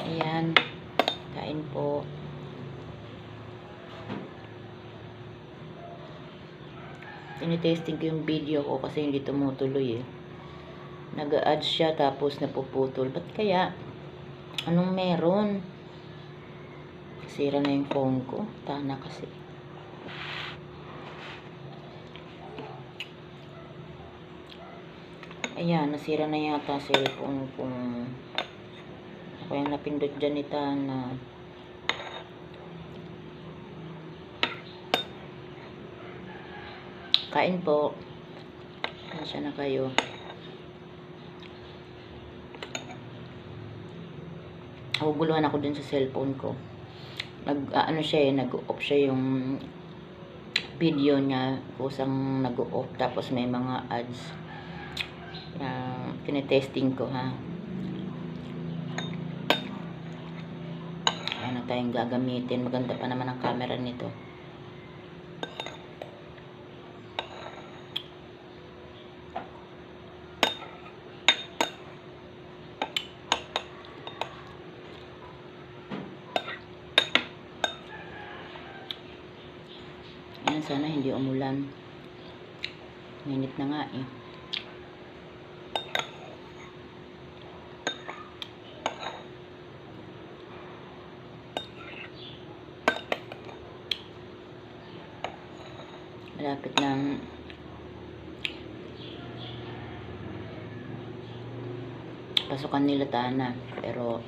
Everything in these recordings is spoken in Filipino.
Ayan. Kain po. Tinitesting ko yung video ko kasi hindi tumutuloy eh. Nag-add siya tapos napuputol. Ba't kaya? Anong meron? Sira na yung phone ko. Tana kasi. Ayan, nasira na yata cellphone kung yung napindot dyan ni Tana. Kain po. Nasya na kayo. Naguguluhan ako dun sa cellphone ko. Nag, ah, ano siya eh, nag-off siya yung video niya. Kusang nag-off. Tapos may mga ads. Na tinetesting ko ha. Ano tayong gagamitin. Maganda pa naman ang camera nito. Ayan, sana hindi umulan. Minit na nga eh. Malapit ng pasukan nila Tana. Pero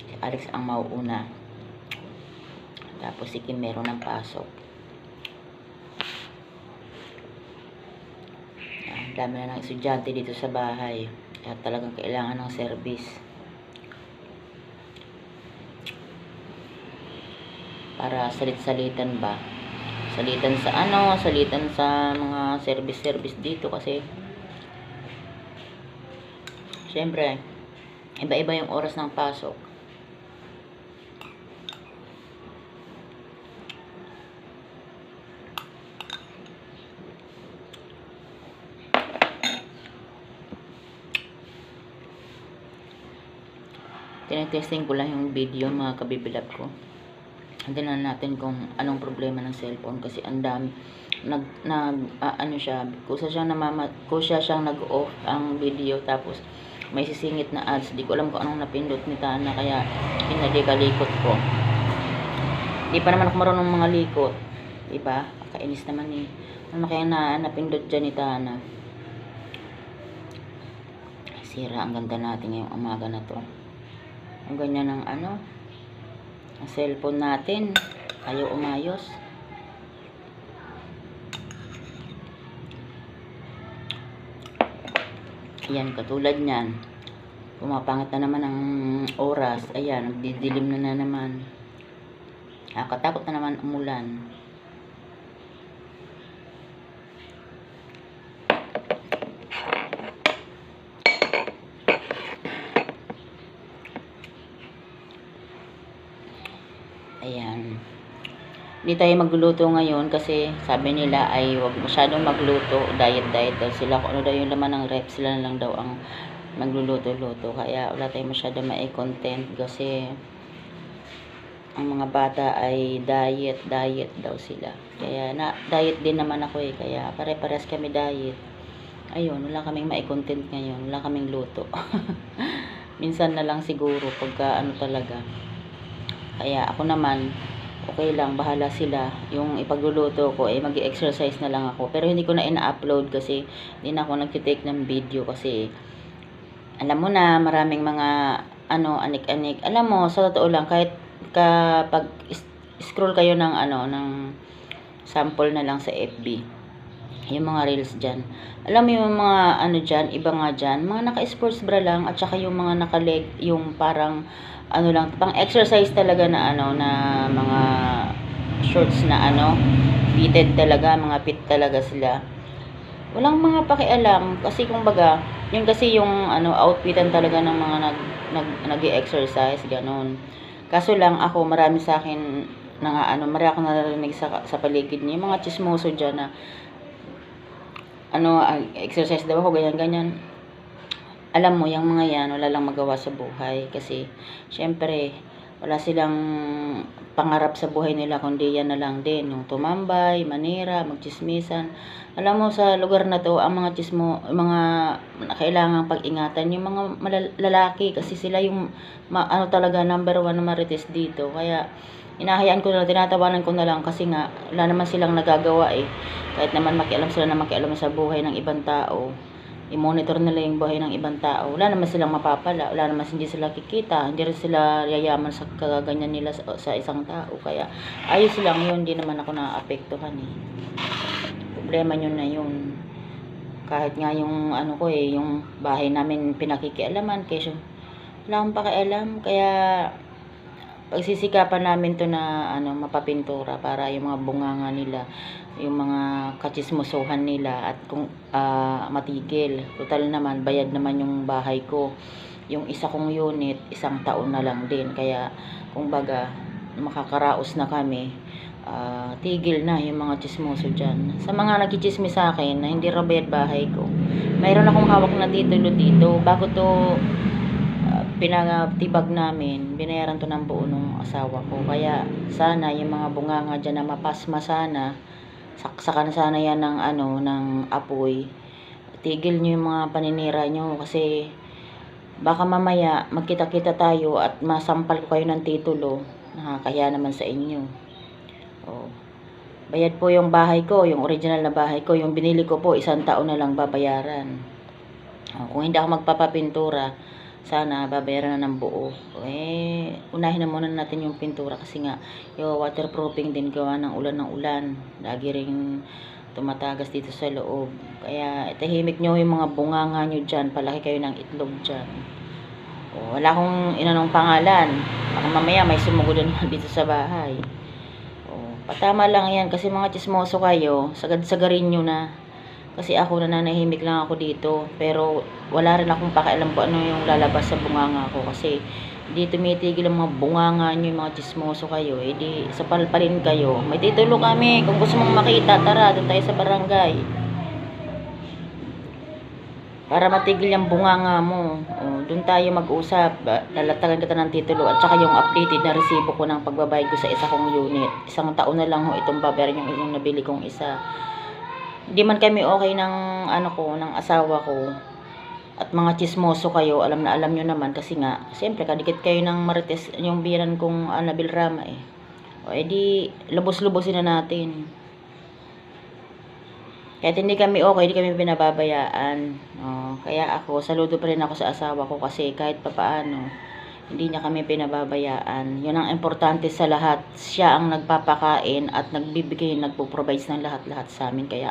si Alex ang mauuna. Tapos si Kim meron ng pasok. Ang dami na ng estudyante dito sa bahay. Kaya talagang kailangan ng service. Para salit-salitan ba? Salitan sa ano, salitan sa mga service-service dito kasi Siyempre, iba-iba yung oras ng pasok. Tinetesting ko lang yung video mga kabibilab ko. Tingnan natin kung anong problema ng cellphone kasi ang dami. Nag nag ah, ano siya kusa siyang namama kusa siyang nag-off ang video tapos may sisingit na ads. Di ko alam kung anong napindot ni Tana kaya pinadikalikot ko. Di pa naman ako marunong mga likot di ba? Kainis naman eh. Ano kaya na napindot dyan ni Tana? Sira ang ganda natin ngayong umaga na to. Ang ganyan ng ano ang cellphone natin ayaw umayos Ayan, katulad niyan. Pumapangit na naman ang oras. Ayan, nagdidilim na na naman. Nakakatakot na naman umulan. Ayan. Hindi tayo magluluto ngayon kasi sabi nila ay wag masyadong magluto, diet-diet daw sila. Kung ano daw yung laman ng rep, sila lang daw ang magluluto-luto. Kaya wala tayong masyadong mai-content kasi ang mga bata ay diet, diet daw sila. Kaya na diet din naman ako eh. Kaya pare-pares kami diet. Ayun, wala kaming mai-content ngayon. Wala kaming luto. Minsan na lang siguro pagka ano talaga. Kaya ako naman, okay lang, bahala sila. Yung ipagluluto ko, eh, mag exercise na lang ako. Pero hindi ko na ina-upload kasi hindi na ako nagtitake ng video kasi alam mo na, maraming mga ano, anik-anik. Alam mo, sa totoo lang, kahit kapag scroll kayo ng ano, ng sample na lang sa FB, yung mga reels dyan. Alam mo yung mga ano dyan, iba nga dyan, mga naka-sports bra lang at saka yung mga naka-leg, yung parang ano lang, pang exercise talaga na ano, na mga shorts na ano, fitted talaga, mga fit talaga sila. Walang mga pakialam kasi kumbaga, yun kasi yung ano outfitan talaga ng mga nag nag nag-exercise ganon. Kaso lang ako marami sa akin na ano, marami akong narinig sa sa paligid niya, yung mga chismoso diyan na ano, ah, exercise daw ako ganyan ganyan. alam mo, yung mga yan, wala lang magawa sa buhay. Kasi, syempre, wala silang pangarap sa buhay nila, kundi yan na lang din. Yung tumambay, manira, magchismisan. Alam mo, sa lugar na to, ang mga chismo, mga kailangang pag-ingatan, yung mga lalaki, kasi sila yung, ma- ano talaga, number one marites dito. Kaya, inahayaan ko na tinatawanan ko na lang kasi nga, wala naman silang nagagawa eh. Kahit naman makialam sila na makialam sa buhay ng ibang tao, i-monitor nila yung buhay ng ibang tao. Wala naman silang mapapala, wala naman hindi sila kikita, hindi rin sila yayaman sa kagaganyan nila sa, sa isang tao. Kaya ayos lang yun, hindi naman ako naapektuhan eh. Problema nyo na yun. Kahit nga yung ano ko eh, yung bahay namin pinakikialaman, kesyo wala akong pakialam. Kaya pagsisikapan namin to na ano mapapintura para yung mga bunganga nila yung mga kachismosohan nila at kung ah, matigil. Total naman bayad naman yung bahay ko. Yung isa kong unit isang taon na lang din. Kaya kung baga makakaraos na kami. Ah, tigil na yung mga chismoso dyan. Sa mga nagchichismis sa akin na hindi raw bayad bahay ko mayroon akong hawak na titulo dito. Bago to uh, pinatibag namin, binayaran to ng buo nung asawa ko. Kaya sana yung mga bunganga dyan na mapasma sana, saksakan sana yan ng ano, ng apoy. Tigil nyo yung mga paninira nyo kasi baka mamaya magkita-kita tayo at masampal ko kayo ng titulo. Nakakaya naman sa inyo. Oh. Bayad po yung bahay ko, yung original na bahay ko, yung binili ko po, isang taon na lang babayaran. Oh, kung hindi ako magpapapintura, sana babayaran na ng buo. Eh, unahin na muna natin yung pintura kasi nga, yung waterproofing din gawa ng ulan ng ulan. Lagi ring tumatagas dito sa loob. Kaya, tahimik nyo yung mga bunganga nyo dyan. Palaki kayo ng itlog dyan. O, wala akong inanong pangalan. Baka mamaya may sumugod na naman dito sa bahay. O, patama lang yan kasi mga chismoso kayo, sagad-sagarin nyo na. Kasi ako nananahimik lang ako dito. Pero wala rin akong pakialam kung ano yung lalabas sa bunganga ko. Kasi di tumitigil ang mga bunganga nyo, yung mga chismoso kayo. Eh di sa palpalin kayo. May titulo kami. Kung gusto mong makita, tara, doon tayo sa barangay. Para matigil yung bunganga mo. O, doon tayo mag-usap. Lalatagan kita ng titulo. At saka yung updated na resibo ko ng pagbabayad ko sa isa kong unit. Isang taon na lang ho itong babayaran yung, yung nabili kong isa hindi man kami okay ng ano ko, ng asawa ko at mga chismoso kayo, alam na alam nyo naman kasi nga, siyempre kadikit kayo ng marites yung biran kong Annabel Rama eh. O edi, lubos-lubosin na natin. Kahit hindi kami okay, hindi kami pinababayaan. O, kaya ako, saludo pa rin ako sa asawa ko kasi kahit papaano, hindi niya kami pinababayaan. Yun ang importante sa lahat. Siya ang nagpapakain at nagbibigay, nagpo-provide ng lahat-lahat sa amin. Kaya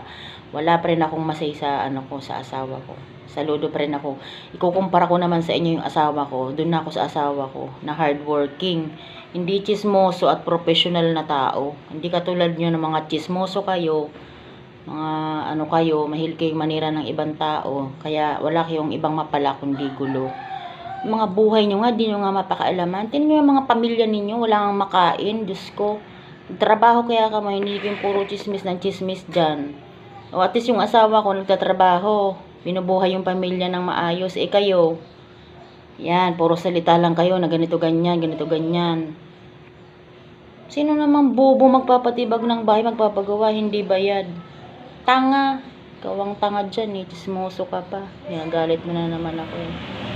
wala pa rin akong masay sa ano ko sa asawa ko. Saludo pa rin ako. Ikukumpara ko naman sa inyo yung asawa ko. Doon na ako sa asawa ko na hardworking. Hindi chismoso at professional na tao. Hindi katulad nyo ng mga chismoso kayo. Mga ano kayo, mahil kayong manira ng ibang tao. Kaya wala kayong ibang mapala kundi gulo mga buhay nyo nga, di nyo nga mapakaalaman. Tingnan nyo yung mga pamilya ninyo, wala kang makain, Diyos ko. Trabaho kaya ka may yung puro chismis ng chismis dyan. O at least yung asawa ko nagtatrabaho, binubuhay yung pamilya ng maayos. Eh kayo, yan, puro salita lang kayo na ganito ganyan, ganito ganyan. Sino namang bobo magpapatibag ng bahay, magpapagawa, hindi bayad? Tanga. Ikaw ang tanga dyan eh, chismoso ka pa. Ginagalit mo na naman ako eh.